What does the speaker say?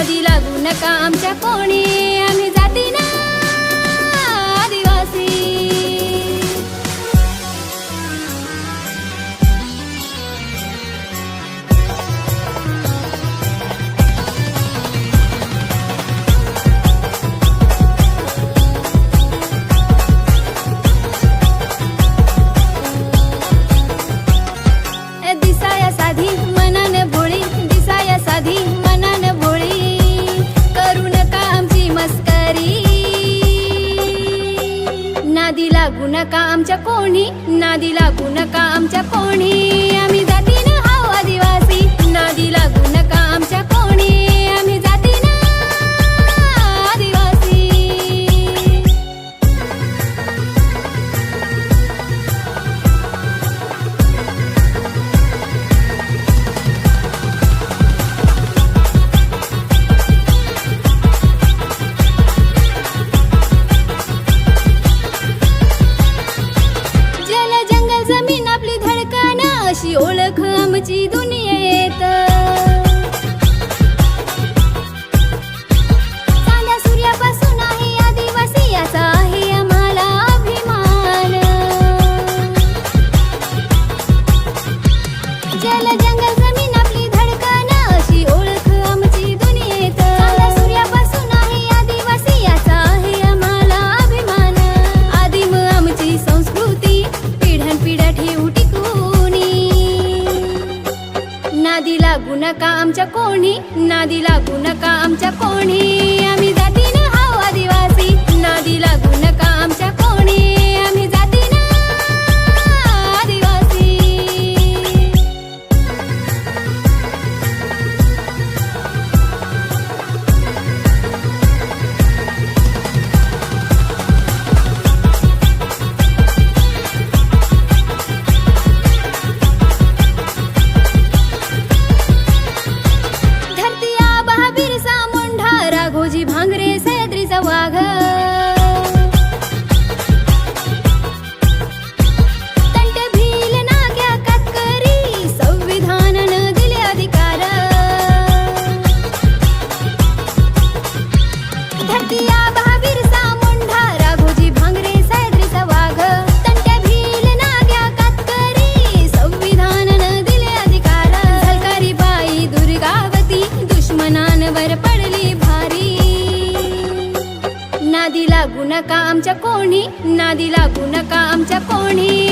नादी लागू नका आमच्या कोणी. आम्ही नादी लागू नका आमच्या कोणी नादी लागू नका आमच्या कोणी. आम्ही नका आमच्या कोणी. नादी लागू नका आमच्या कोणी. आम्ही जातीनं ना आदिवासी. नादी लागू नका पाण्यावर पडली भारी. नादी लागू नका आमच्या कोणी नादी लागू नका आमच्या कोणी.